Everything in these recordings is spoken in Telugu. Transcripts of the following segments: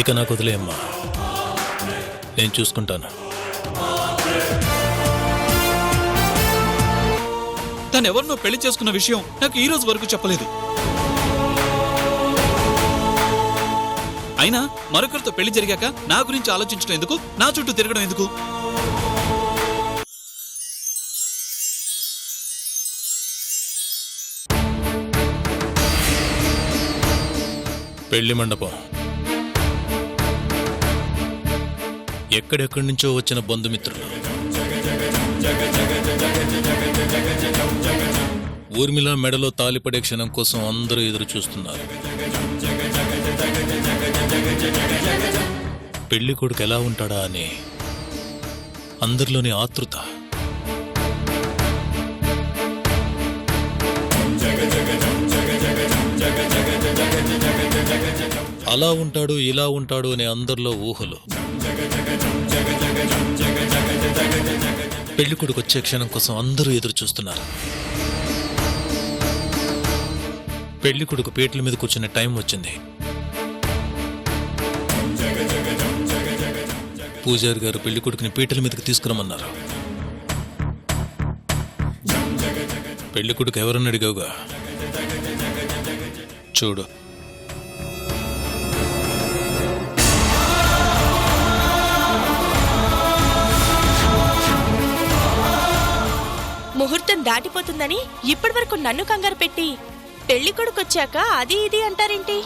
ఇక నాకు వదిలేయమ్మా నేను చూసుకుంటాను. తను ఎవరినో పెళ్ళి చేసుకున్న విషయం నాకు ఈ రోజు వరకు చెప్పలేదు. అయినా మరొకరితో పెళ్ళి జరిగాక నా గురించి ఆలోచించడం ఎందుకు? నా చుట్టూ తిరగడం ఎందుకు? పెళ్ళి మండపం. ఎక్కడెక్కడి నుంచో వచ్చిన బంధుమిత్రులు. ఊర్మిళ మెడలో తాలిపడే క్షణం కోసం అందరూ ఎదురు చూస్తున్నారు. పెళ్ళి కొడుకు ఎలా ఉంటాడా అని అందరిలోని ఆతృత. అలా ఉంటాడు ఇలా ఉంటాడు అనే అందరిలో ఊహలు. పెళ్ళి కొడుకు వచ్చే క్షణం కోసం అందరూ ఎదురు చూస్తున్నారు. పెళ్ళి కొడుకు పీటల మీద కూర్చునే టైం వచ్చింది. పూజారి గారు పెళ్ళి కొడుకుని పీటల మీదకి తీసుకురమ్మన్నారు. పెళ్ళి కొడుకు ఎవరని అడిగావుగా? చూడు ముహూర్తం దాటిపోతుందని ఇప్పటి వరకు నన్ను కంగారు పెట్టి పెళ్ళి కొడుకొచ్చాక అది ఇది అంటారేంటి?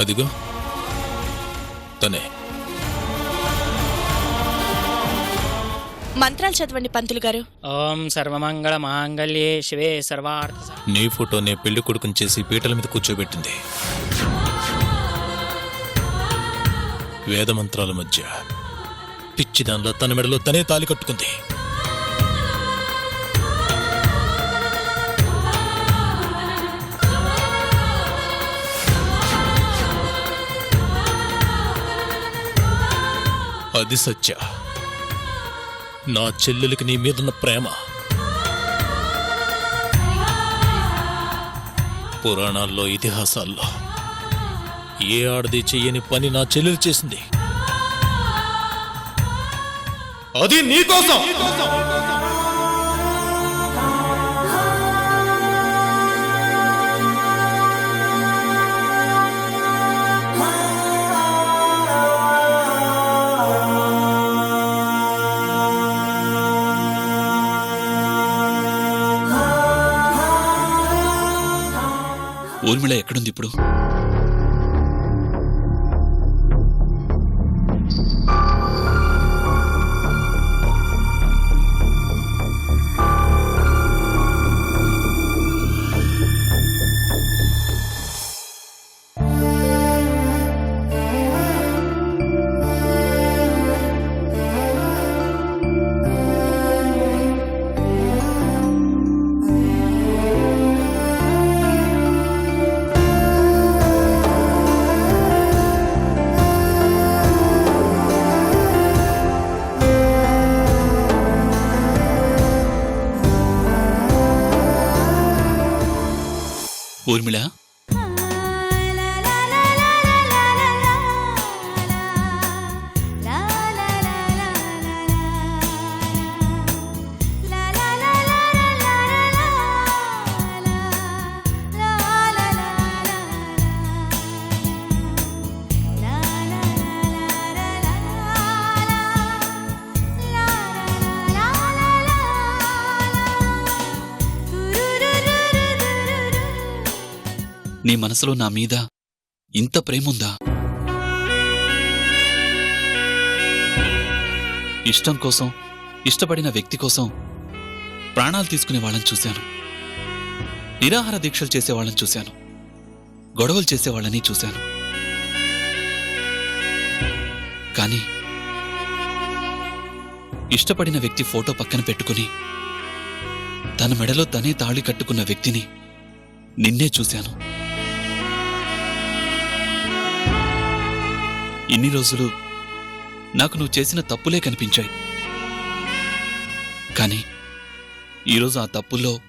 అదిగో. తనే. మంత్రాలు చదవండి పంతులు గారు. ఓం సర్వమంగళ మాంగళ్యే శివే సర్వార్థ నీ ఫోటోనే పెళ్ళి కొడుకుని చేసి పీటల మీద కూర్చోబెట్టింది. వేదమంత్రాల మధ్య పిచ్చి దానిలో తన మెడలో తనే తాలి కట్టుకుంది. అది సత్య. నా చెల్లెలికి నీ మీదున్న ప్రేమ. పురాణాల్లో ఇతిహాసాల్లో ఏ ఆడది చెయ్యని పని నా చెల్లెలు చేసింది? అది నీకోసం ఊర్మిళ ఎక్కడుంది ఇప్పుడు? మనసులో నా మీద ఇంత ప్రేముందా? ఇష్టం కోసం ఇష్టపడిన వ్యక్తి కోసం ప్రాణాలు తీసుకునే వాళ్ళని చూశాను. నిరాహార దీక్షలు చేసే వాళ్ళని చూశాను. గొడవలు చేసే వాళ్ళని చూశాను. కానీ ఇష్టపడిన వ్యక్తి ఫోటో పక్కన పెట్టుకుని తన మెడలో తనే తాళి కట్టుకున్న వ్యక్తిని నిన్నే చూశాను. ఇన్ని రోజులు నాకు నువ్వు చేసిన తప్పులే కనిపించాయి. కానీ ఈరోజు ఆ తప్పుల్లో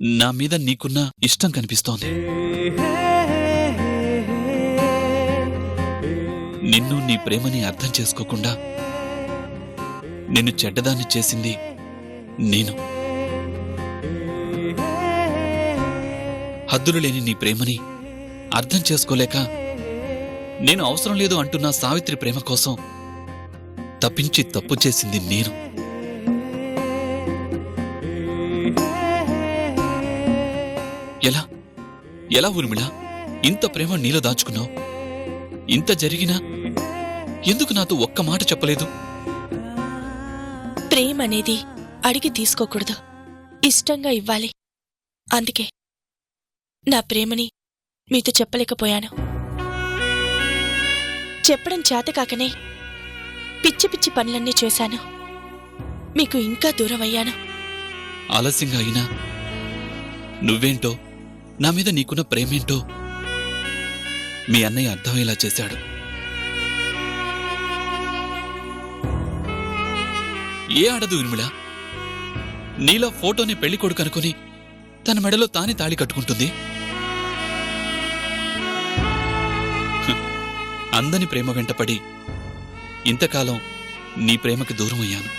నా మీద నీకున్న ఇష్టం కనిపిస్తోంది. నిన్ను నీ ప్రేమని అర్థం చేసుకోకుండా నిన్ను చెడ్డదాన్ని చేసింది నేను. హద్దులు లేని నీ ప్రేమని అర్థం చేసుకోలేక నేను అవసరం లేదు అంటున్న సావిత్రి ప్రేమ కోసం తప్పించి తప్పు చేసింది నేను. ఎలా? ఎలా ఊర్మిళ? ఇంత ప్రేమ నీలో దాచుకున్నావు? ఇంత జరిగినా ఎందుకు నాతో ఒక్క మాట చెప్పలేదు? ప్రేమ అనేది అడిగి తీసుకోకూడదు. ఇష్టంగా ఇవ్వాలి. అందుకే నా ప్రేమని మీతో చెప్పలేకపోయాను. చెప్పడం చేతకాకనే పిచ్చి పిచ్చి పనులన్నీ చేశాను. మీకు ఇంకా దూరం అయ్యాను ఆలస్యంగా అయినా నువ్వేంటో నా మీద నీకున్న ప్రేమేంటో మీ అన్నయ్య అర్థమయ్యేలా చేశాడు. ఏ ఆడదు ఉర్మిళ నీలో ఫోటోని పెళ్ళి కొడుకు అనుకుని తన మెడలో తానే తాళి కట్టుకుంటుంది. అందని ప్రేమ వెంటపడి ఇంతకాలం నీ ప్రేమకి దూరమయ్యాను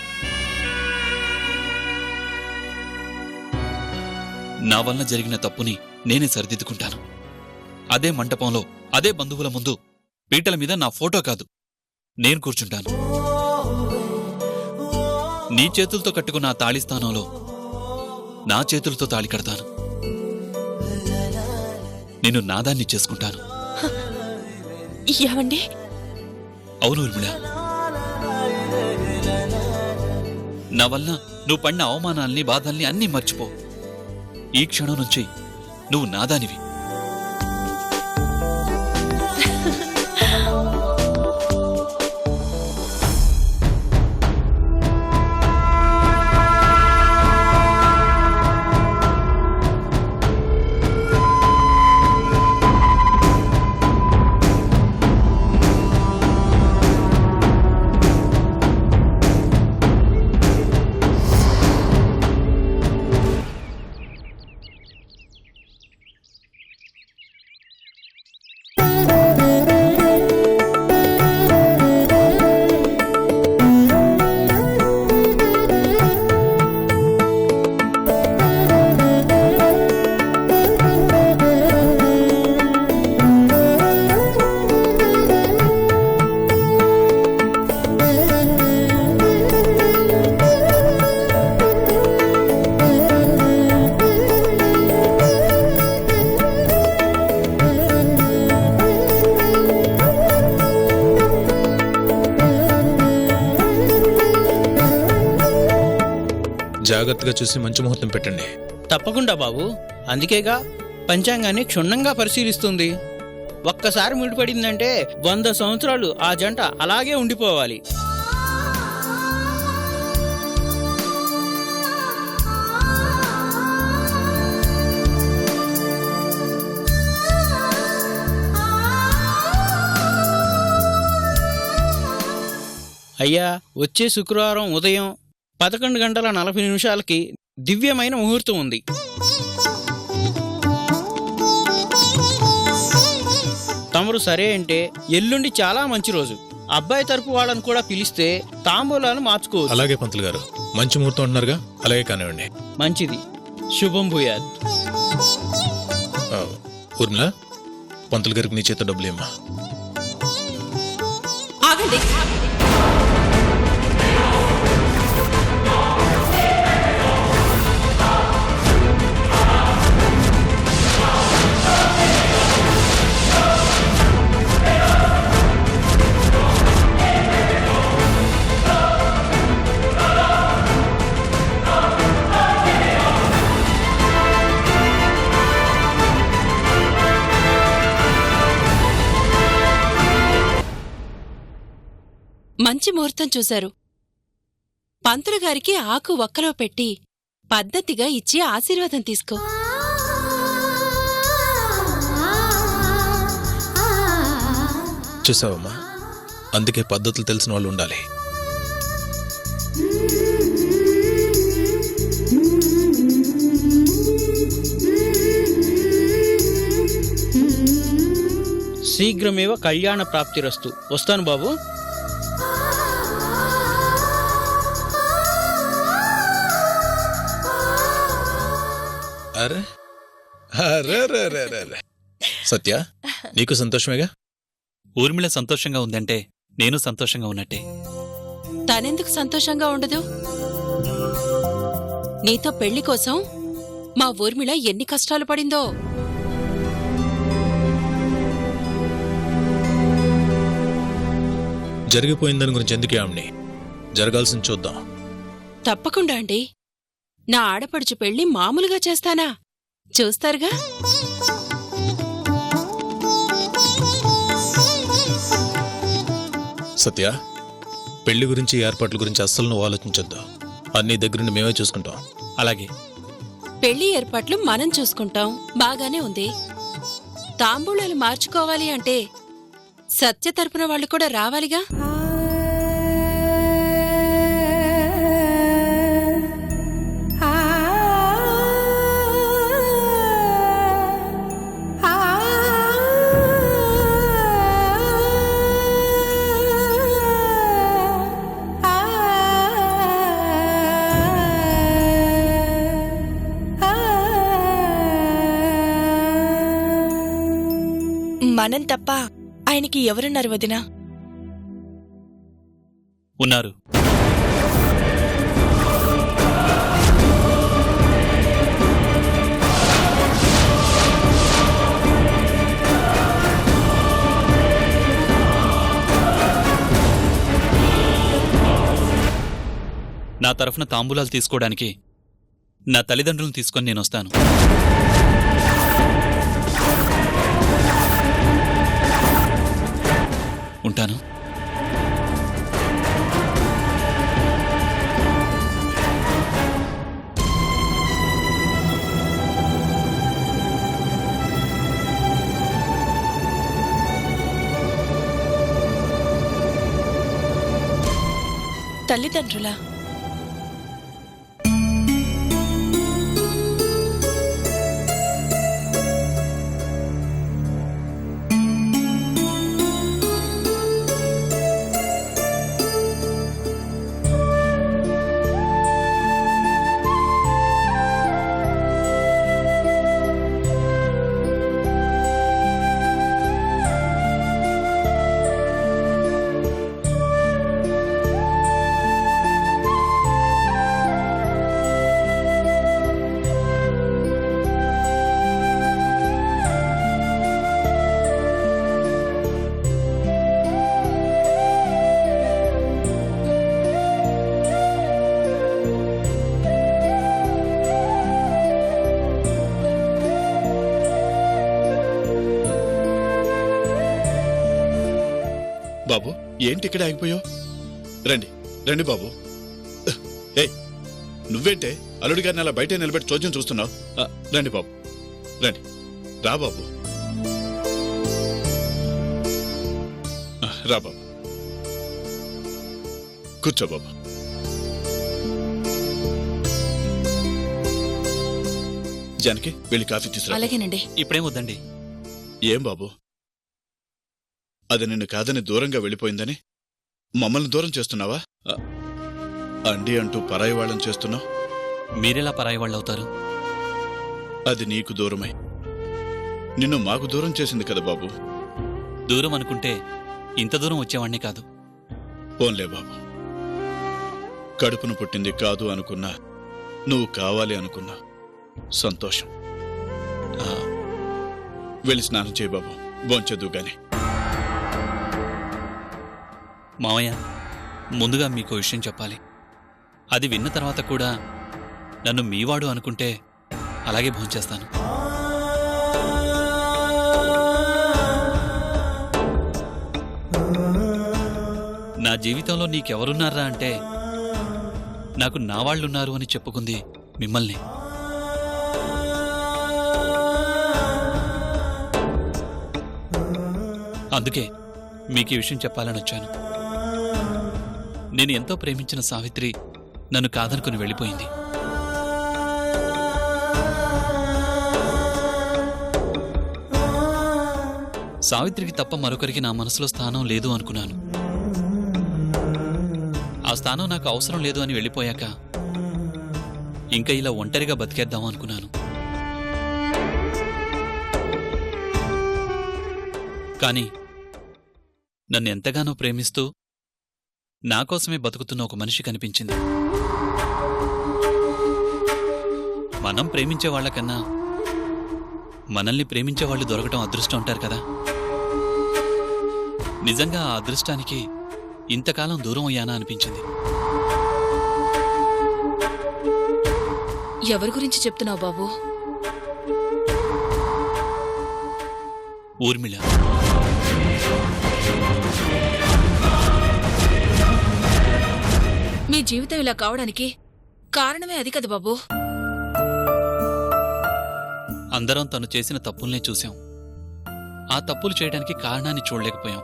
నా వలన జరిగిన తప్పుని నేనే సరిదిద్దుకుంటాను. అదే మంటపంలో అదే బంధువుల ముందు పీటల మీద నా ఫోటో కాదు నేను కూర్చుంటాను. నీ చేతులతో కట్టుకున్న ఆ తాళి స్థానంలో నా చేతులతో తాళి కడతాను. నేను నాదాన్ని చేసుకుంటాను. ఏమండి అవును ఊర్మిళ నా వల్ల నువ్వు పడిన అవమానాల్ని బాధల్ని అన్నీ మర్చిపో. ఈ క్షణం నుంచి నువ్వు నాదానివి. జాగ్రత్తగా చూసి మంచి ముహూర్తం పెట్టండి. తప్పకుండా బాబు. అందుకేగా పంచాంగాన్ని క్షుణ్ణంగా పరిశీలిస్తుంది. ఒక్కసారి ముడిపడిందంటే వంద సంవత్సరాలు ఆ జంట అలాగే ఉండిపోవాలి. అయ్యా వచ్చే శుక్రవారం ఉదయం పదకొండు గంటల నలభై నిమిషాలకి దివ్యమైన ముహూర్తం ఉంది. తమరు సరే అంటే ఎల్లుండి చాలా మంచి రోజు. అబ్బాయి తరపు వాళ్ళని కూడా పిలిస్తే తాంబూలాలు మార్చుకోవచ్చు. అలాగే పంతులు గారు. మంచి ముహూర్తం అంటున్నారుగా? అలాగే కానివ్వండి. మంచిది. శుభం భూయాత్ ఆ, ఊర్మిళ పంతులు గారికి నీ చేత డబ్బులు ఇమ్మా. ఆగండి. మంచి ముహూర్తం చూశారు. పంతులుగారికి ఆకు ఒక్కలో పెట్టి పద్ధతిగా ఇచ్చి ఆశీర్వాదం తీసుకో. చూసావమ్మా? అందుకే పద్ధతులు తెలిసిన వాళ్ళు ఉండాలి. శీఘ్రమేవ కళ్యాణ ప్రాప్తి రస్తు వస్తాను బాబు. అరే అరే అరే అరే అరే అరే. సత్య నీకు సంతోషమేగా? ఊర్మిళ సంతోషంగా ఉందంటే నేను సంతోషంగా ఉన్నట్టే. తనెందుకు సంతోషంగా ఉండదు? నీతో పెళ్ళి కోసం మా ఊర్మిళ ఎన్ని కష్టాలు పడిందో? జరిగిపోయిందని గురించి ఎందుకే ఆమెని? జరగాల్సింది చూద్దాం. తప్పకుండా అండి. నా ఆడపడుచు పెళ్ళి మామూలుగా చేస్తానా? చూస్తారుగా? సత్య పెళ్ళి గురించి ఏర్పాట్ల గురించి అస్సలు నువ్వు ఆలోచించొద్దు. అన్ని దగ్గరుండి మేమే చూసుకుంటాం. అలాగే. పెళ్ళి ఏర్పాట్లు మనం చూసుకుంటాం. బాగానే ఉంది. తాంబూలాలు మార్చుకోవాలి అంటే సత్య తరపున వాళ్ళు కూడా రావాలిగా? ఆయనకి ఎవరున్నారు వదినా? ఉన్నారు. నా తరఫున తాంబూలాలు తీసుకోవడానికి నా తల్లిదండ్రులను తీసుకొని నేను వస్తాను. ఉంటాను. తల్లిదండ్రులా? బాబు ఏంటి ఇక్కడ ఆగిపోయావు? రండి రండి బాబు. ఏయ్ నువ్వేంటే? అల్లుడి గారిని అలా బయట నిలబెట్టి చోద్యం చూస్తున్నావు? ఆ, రండి బాబు రండి. రా బాబు. ఆ, రా బాబు. కూర్చో బాబు. జానకి వెళ్ళి కాఫీ తీసుకురా. అలాగేనండి. ఇప్పుడేం వద్దండి. ఏం బాబు? అది నిన్ను కాదని దూరంగా వెళ్ళిపోయిందని? మమ్మల్ని దూరం చేస్తున్నావా? అండి అంటూ పరాయి వాళ్ళని చేస్తున్నావు? మీరెలా పరాయి వాళ్ళు అవుతారు అది నీకు దూరమై. నిన్ను మాకు దూరం చేసింది కదా బాబు? దూరం అనుకుంటే ఇంత దూరం వచ్చేవాణ్ణి కాదు. పోన్లే బాబు. కడుపును పుట్టింది కాదు అనుకున్నా నువ్వు కావాలి అనుకున్నా సంతోషం. వెళ్ళి స్నానం చేయి బాబు. గాని. మావయ్య ముందుగా మీకు విషయం చెప్పాలి. అది విన్న తర్వాత కూడా నన్ను మీవాడు అనుకుంటే అలాగే భోంచేస్తాను నా జీవితంలో నీకెవరున్నారా అంటే నాకు నా వాళ్ళున్నారు అని చెప్పుకుంది మిమ్మల్ని. అందుకే మీకు ఈ విషయం చెప్పాలని వచ్చాను. నేను ఎంతో ప్రేమించిన సావిత్రి నన్ను కాదనుకుని వెళ్ళిపోయింది. సావిత్రికి తప్ప మరొకరికి నా మనసులో స్థానం లేదు అనుకున్నాను. ఆ స్థానం నాకు అవసరం లేదు అని వెళ్ళిపోయాక ఇంకా ఇలా ఒంటరిగా బతికేద్దాం అనుకున్నాను. కానీ నన్ను ఎంతగానో ప్రేమిస్తూ నా కోసమే బతుకుతున్న ఒక మనిషి కనిపించింది. మనం ప్రేమించే వాళ్ళకన్నా మనల్ని ప్రేమించే వాళ్ళు దొరకటం అదృష్టం అంటారు కదా. నిజంగా ఆ అదృష్టానికి ఇంతకాలం దూరం అయ్యానా అనిపించింది. ఎవరి గురించి చెప్తున్నావు బాబు? ఊర్మిళ. నీ జీవితం ఇలా కావడానికి కారణమే అది కదా బాబు. అందరం తను చేసిన తప్పుల్నే చూశాం. ఆ తప్పులు చేయడానికి కారణాన్ని చూడలేకపోయాం.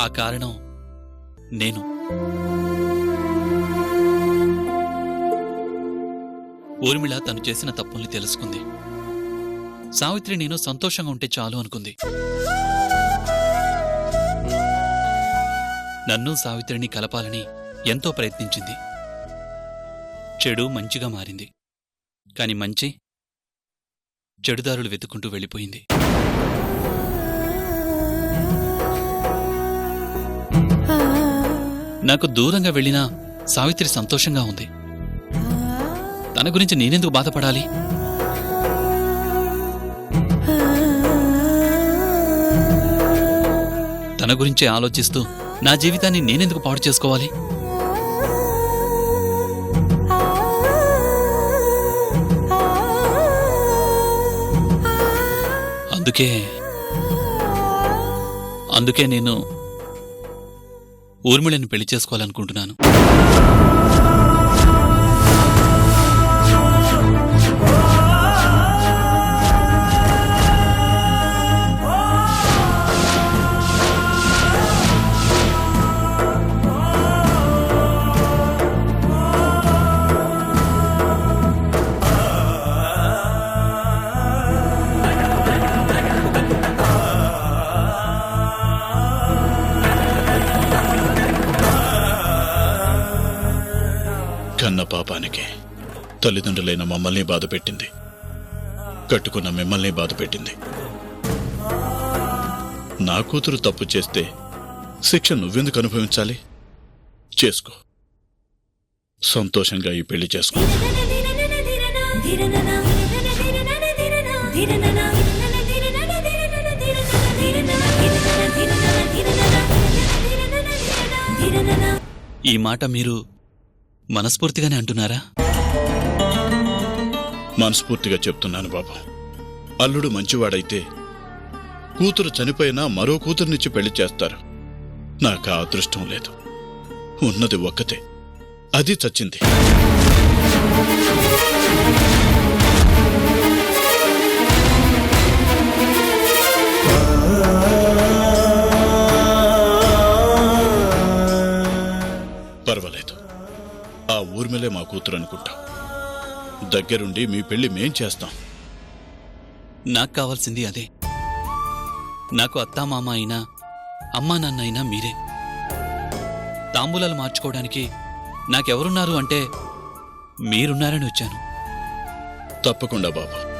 ఆ కారణం నేను. ఊర్మిళ తను చేసిన తప్పుల్ని తెలుసుకుంది. సావిత్రి నేను సంతోషంగా ఉంటే చాలు అనుకుంది. నన్ను సావిత్రిని కలపాలని ఎంతో ప్రయత్నించింది. చెడు మంచిగా మారింది. కాని మంచి చెడుదారులు వెతుక్కుంటూ వెళ్ళిపోయింది. నాకు దూరంగా వెళ్ళినా సావిత్రి సంతోషంగా ఉంది. తన గురించి నేనెందుకు బాధపడాలి? తన గురించి ఆలోచిస్తూ నా జీవితాన్ని నేనెందుకు పాడు చేసుకోవాలి? అందుకే అందుకే నేను ఊర్మిళని పెళ్ళి చేసుకోవాలనుకుంటున్నాను. పాపానికి. తల్లిదండ్రులైన మమ్మల్ని బాధ పెట్టింది కట్టుకున్న మిమ్మల్ని బాధ పెట్టింది నా కూతురు తప్పు చేస్తే శిక్ష నువ్వెందుకు అనుభవించాలి? చేసుకో. సంతోషంగా ఈ పెళ్ళి చేసుకో. ఈ మాట మీరు మనస్ఫూర్తిగానే అంటున్నారా? మనస్ఫూర్తిగా చెప్తున్నాను బాబు. అల్లుడు మంచివాడైతే కూతురు చనిపోయినా మరో కూతురునిచ్చి పెళ్ళి చేస్తారు. నాకు ఆ అదృష్టం లేదు. ఉన్నది ఒక్కతే. అది చచ్చింది. ఊర్మిలే మా కూతురు అనుకుంటా. దగ్గరుండి మీ పెళ్ళి మేం చేస్తాం. నాకు కావాల్సింది అదే. నాకు అత్తామామ అయినా అమ్మా నాన్న అయినా మీరే. తాంబూలాలు మార్చుకోవడానికి నాకెవరున్నారు అంటే మీరున్నారని వచ్చాను. తప్పకుండా బాబు.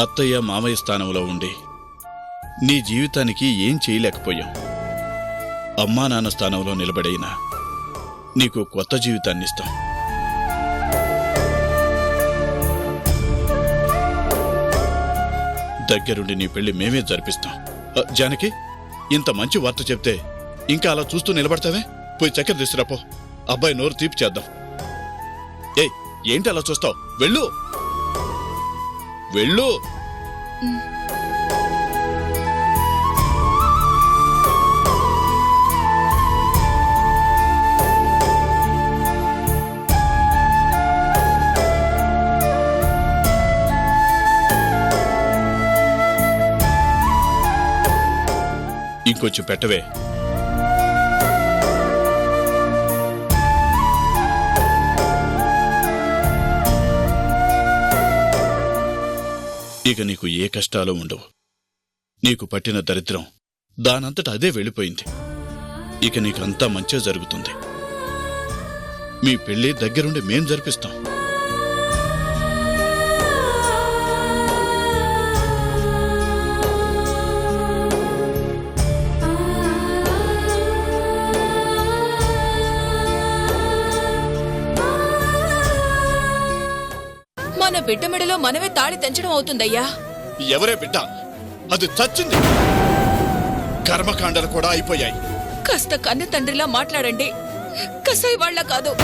అత్తయ్య మామయ్య స్థానంలో ఉండి నీ జీవితానికి ఏం చేయలేకపోయాం. అమ్మా నాన్న స్థానంలో నిలబడైనా నీకు కొత్త జీవితాన్ని ఇస్తాం. దగ్గరుండి నీ పెళ్ళి మేమే జరిపిస్తాం. జానకి ఇంత మంచి వార్త చెప్తే ఇంకా అలా చూస్తూ నిలబడతావే? పోయి చక్కెర తీసుకురాపో అబ్బాయి నోరు తీపి చేద్దాం. ఏ ఏంటి అలా చూస్తావు? వెళ్ళు. వెళ్ళు. ఇంకొంచెం పెట్టవే. ఇక నీకు ఏ కష్టాలు ఉండవు. నీకు పట్టిన దరిద్రం దానంతట అదే వెళ్ళిపోయింది. ఇక నీకంతా మంచే జరుగుతుంది. మీ పెళ్ళి దగ్గరుండి మేం జరిపిస్తాం. బిడ్డ మెడలో మనమే తాళి తెంచడం అవుతుందయ్యా. ఎవరే బిడ్డ? అది చచ్చింది. కర్మకాండలు కూడా అయిపోయాయి. కాస్త కన్న తండ్రిలా మాట్లాడండి. కసాయి వాళ్ళ కాదు.